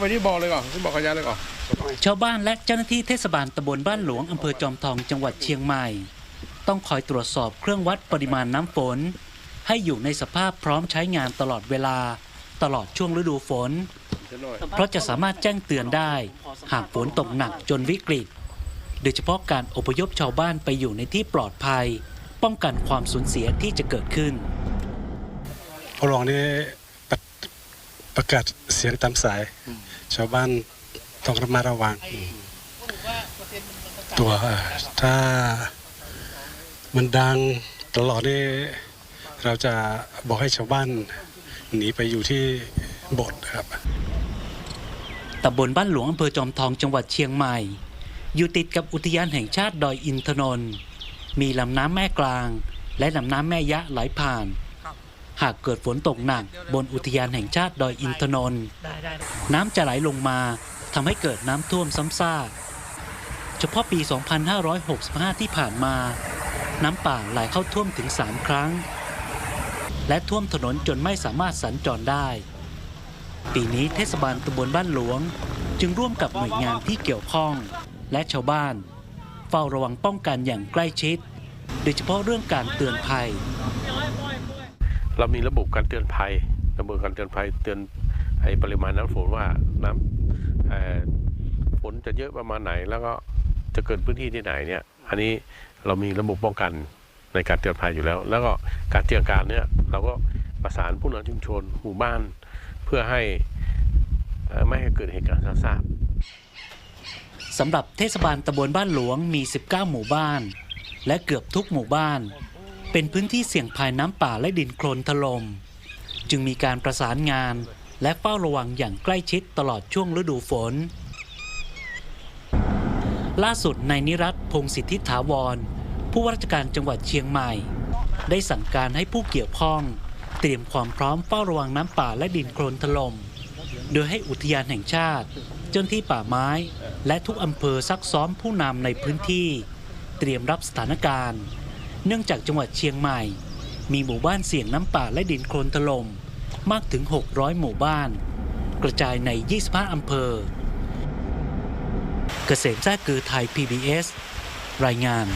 ไปที่บ่อเลยก่อนที่บ่อขยะเลยก่อนชาวบ้านและเจ้าหน้าที่เทศบาลตำบลบ้านหลวงอำเภอจอมทองจังหวัดเชียงใหม่ ต้องคอยตรวจสอบเครื่องวัดปริมาณน้ำฝน ให้อยู่ในสภาพพร้อมใช้งานตลอดเวลา ตลอดช่วงฤดูฝนเดี๋ยวหน่อยเพราะจะสามารถแจ้งเตือนได้ หากฝนตกหนักจนวิกฤต โดยเฉพาะการอพยพชาวบ้านไปอยู่ในที่ปลอดภัย ป้องกันความสูญเสียที่จะเกิดขึ้นพอลองนี่ประประกาศเสียงตามสาย ชาวบ้านต้องระมัดระวัง ตัวเอ่อถ้ามันดังตลอดนี่เราจะบอกให้ชาวบ้านหนีไปอยู่ที่โบสถ์ครับตำบลบ้านหลวงอำเภอจอมทองจังหวัดเชียงใหม่ อยู่ติดกับอุทยานแห่งชาติดอยอินทนนท์มีลำน้ำแม่กลาง และลำน้ำแม่ยะไหลผ่าน หากเกิดฝนตกหนัก บนอุทยานแห่งชาติดอยอินทนนท์น้ำจะไหลลงมาทำให้เกิดน้ำท่วมซ้ำซากเฉพาะปี 2565 ที่ผ่านมา น้ำป่าไหลเข้าท่วมถึง 3 ครั้ง และท่วมถนนจนไม่สามารถสัญจรได้ ปีนี้เทศบาลตำบลบ้านหลวง จึงร่วมกับหน่วยงานที่เกี่ยวข้อง และชาวบ้าน เฝ้าระวังป้องกันอย่างใกล้ชิด โดยเฉพาะเรื่องการเตือนภัย เรามีระบบการเตือนภัย ระบบการเตือนภัยเตือนไอ้ปริมาณน้ำฝนว่าน้ำเอ่อฝนจะเยอะประมาณไหน แล้วก็จะเกิดพื้นที่ที่ไหนเนี่ย อันนี้เรามีระบบป้องกันในการเตือนภัยอยู่แล้ว แล้วก็การเตรียมการเนี่ยเราก็ประสานผู้นำชุมชนหมู่บ้าน เพื่อให้ไม่ให้เกิดเหตุการณ์ซ้ำซากสำหรับเทศบาลตำบลบ้านหลวงมี 19 หมู่บ้าน และเกือบทุกหมู่บ้าน เป็นพื้นที่เสี่ยงภัยน้ำป่าและดินโคลนถลม่มจึงมีการประสานงานและเฝ้าระวังอย่างใกล้ชิดตลอดช่วงฤดูฝน ล่าสุดนายนิรัตพงศิทธิถาวร ผู้ว่าราชการจังหวัดเชียงใหม่ ได้สั่งการให้ผู้เกี่ยวข้อง เตรียมความพร้อมเฝ้าระวังน้ำป่าและดินโคลนถล่มโดยให้อุทยานแห่งชาติ เจ้าหน้าที่ป่าไม้ และทุกอำเภอซักซ้อมผู้นำในพื้นที่ เตรียมรับสถานการณ์ เนื่องจากจังหวัดเชียงใหม่ มีหมู่บ้านเสี่ยงน้ำป่าและดินโคลนถล่มมากถึง 600 หมู่บ้าน กระจายใน 25 อำเภอ เกษมแท้กือไทย PBS รายงาน